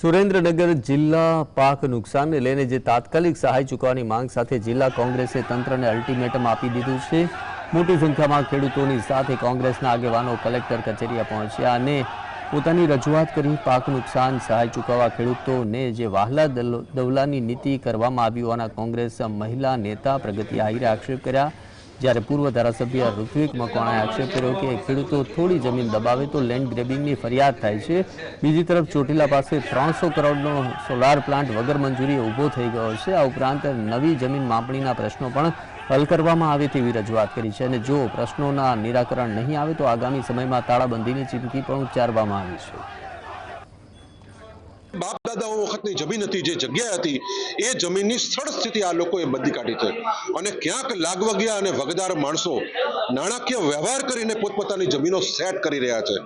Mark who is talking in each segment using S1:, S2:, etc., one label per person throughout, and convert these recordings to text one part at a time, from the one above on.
S1: સુરેન્દ્રનગર જિલ્લા પાક નુકસાનને લઈને જે તાત્કાલિક સહાય ચૂકવવાની માંગ સાથે જિલ્લા કોંગ્રેસે તંત્રને અલ્ટિમેટમ આપી દીધું છે. મોટી સંખ્યામાં ખેડૂતોની સાથે કોંગ્રેસના આગેવાનો, કલેક્ટર કચેરીએ પહોંચ્યા અને પોતાની રજૂઆત કરી પાક નુકસાન સહાય ચૂકવવા ખેડૂતોને જે વાહલા દવલાની નીતિ કરવામાં આવી હોવાના કોંગ્રેસ મહિલા નેતા પ્રગતિ આહિરે આક્ષેપ કર્યા. જ્યારે પૂર્વ ધારાસભ્ય ઋત્વિક મકવાણાએ આક્ષેપ કર્યો કે ખેડૂતો થોડી જમીન દબાવે તો લેન્ડ ગ્રેબિંગની ફરિયાદ થાય છે. બીજી તરફ ચોટીલા પાસે ત્રણસો કરોડનો સોલાર પ્લાન્ટ વગર મંજૂરીએ ઊભો થઈ ગયો છે. આ ઉપરાંત નવી જમીન માપણીના પ્રશ્નો પણ હલ કરવામાં આવે તેવી રજૂઆત કરી છે અને જો પ્રશ્નોના નિરાકરણ નહીં આવે તો આગામી સમયમાં તાળાબંધીની ચીમકી પણ ઉચ્ચારવામાં આવી છે.
S2: બાપ દાદાઓ વખતની જમીન હતી, જે જગ્યા હતી, એ જમીનની સ્થળ સ્થિતિ આ લોકોએ બદલી કાઢી છે. અને ક્યાંક લાગવગિયા અને વગદાર માણસો નાણાકીય વ્યવહાર કરીને પોતપોતાની જમીનો સેટ કરી રહ્યા છે.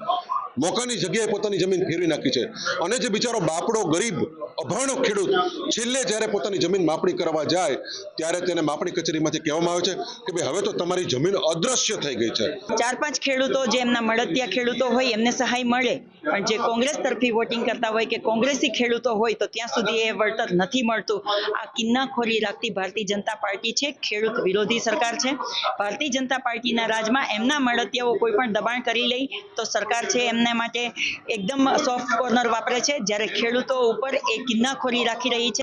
S2: મોકાની જગ્યાએ પોતાની જમીન ફેરવી નાખી છે. અને જે બિચારો બાપડો, ગરીબ, અભણો ખેડૂત છેલ્લે જ્યારે પોતાની જમીન માપણી કરવા જાય, ત્યારે તેને માપણી કચેરીમાંથી કહેવામાં આવે છે કે ભાઈ, હવે તો તમારી જમીન અદ્રશ્ય થઈ ગઈ છે.
S3: ચાર પાંચ ખેડૂતો જે એમના મળતિયા ખેડૂતો હોય, એમને સહાય મળે. પણ જે કોંગ્રેસ તરફી વોટિંગ કરતા હોય કે કોંગ્રેસી ખેડૂતો હોય, તો ત્યાં સુધી એ વળતર નથી મળતું. આ કિન્નાખોરી રાખતી ભારતીય જનતા પાર્ટી છે. ખેડૂત વિરોધી સરકાર છે. ભારતીય જનતા પાર્ટીના રાજમાં એમના મળતિયાઓ કોઈ પણ દબાણ કરી લે તો સરકાર છે એમના માટે એકદમ સોફ્ટ કોર્નર વાપરે છે. જ્યારે ખેડૂતો ઉપર એ કિન્નાખોરી રાખી રહી છે.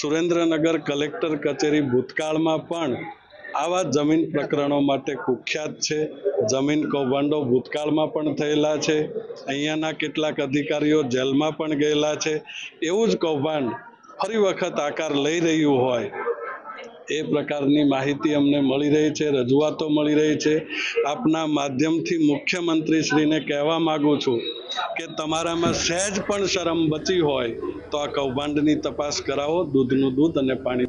S4: સુરેન્દ્રનગર કલેક્ટર કચેરી ભૂતકાળમાં પણ આવા જમીન પ્રકરણો માટે કુખ્યાત છે. જમીન કૌભાંડો ભૂતકાળમાં પણ થયેલા છે. અહીંયાના કેટલાક અધિકારીઓ જેલમાં પણ ગયેલા છે. એવું જ કૌભાંડ ફરી વખત આકાર લઈ રહ્યું હોય એ પ્રકારની માહિતી અમને મળી રહી છે, રજૂઆતો મળી રહી છે. આપના માધ્યમથી મુખ્યમંત્રીશ્રીને કહેવા માગું છું કે તમારામાં સહેજ પણ શરમ બચી હોય તો આ કૌભાંડની તપાસ કરાવો, દૂધનું દૂધ અને પાણી